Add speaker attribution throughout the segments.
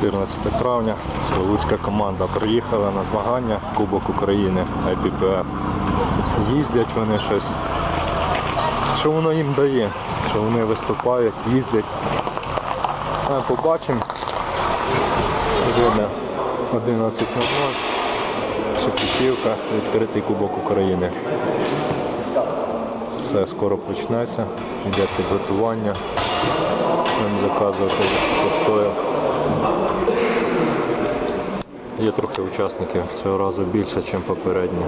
Speaker 1: 14 травня. Славутська команда приїхала на змагання Кубок України IPPF. Їздять вони щось. Що воно їм дає? Що вони виступають, їздять. Побачимо. Время 11.00. Шепетівка, відкритий Кубок України. Все скоро почнеться, йде підготування. Будемо заказувати постояв. Є трохи учасників цього разу більше, ніж попередні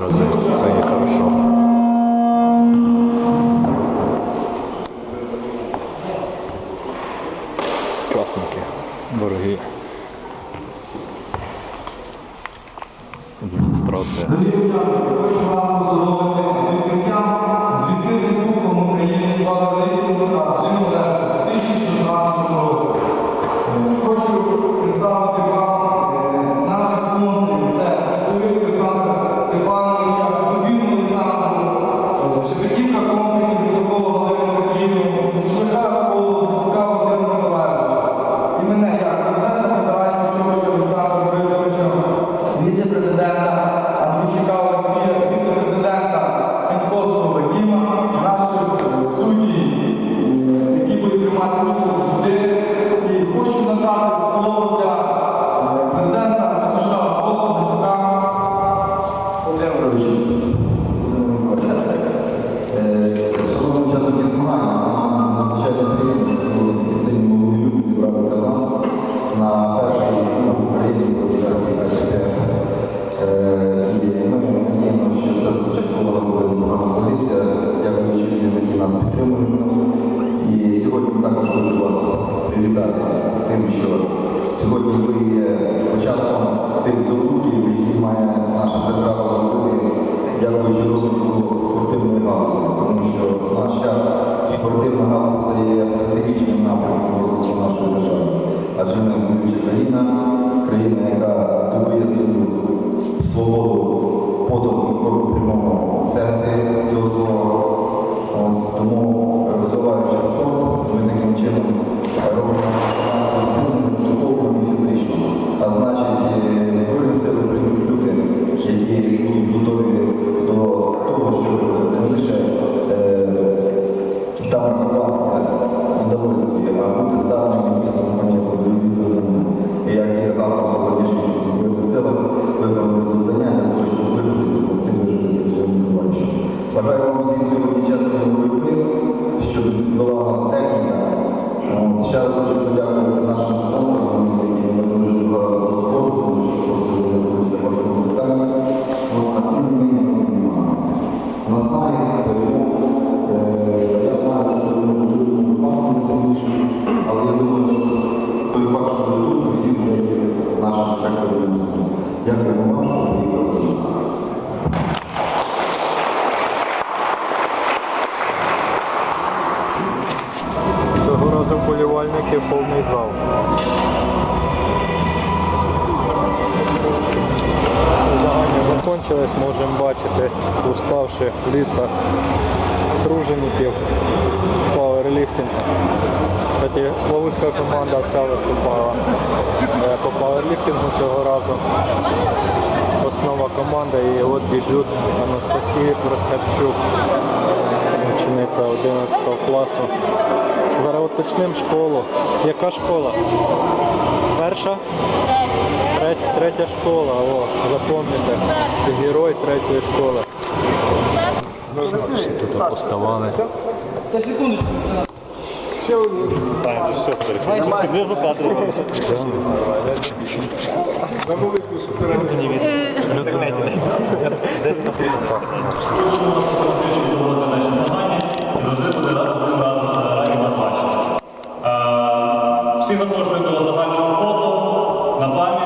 Speaker 1: рази. Це є хорошо. Учасники дорогі. Адміністрація.
Speaker 2: Ви є початком тих здобутків, які має наша держава зробити, дякуючи розвитку спортивної галузі, тому що в наш час спортивна галузь стає стратегічним напрямком розвитку нашої держави. Адже ми воююча країна, країна, яка здобує свою свободу потом і кров у прямому сенсі цього слова. Тому розвиваючи спорт, ми таким чином робимо І Дякую вам, що приїхали.
Speaker 1: Цього разу вболівальників повний зал. Закінчились, можемо бачити уставших лица тружеників пауерліфтинг. Кстати, Славутська команда вся виступала е, по пауерліфтингу цього разу. Основа команди і от дебют Анастасії Простапчук, ученика 11 класу. Зараз уточнимо школу. Яка школа? Перша? Третя, третя школа, о, запам'ятайте. Герой третьої школи. Всі тут поставали чоловік. Саня, все, переходи. Не випадку. На велику Всі запрошують до загального фото на пам'ять.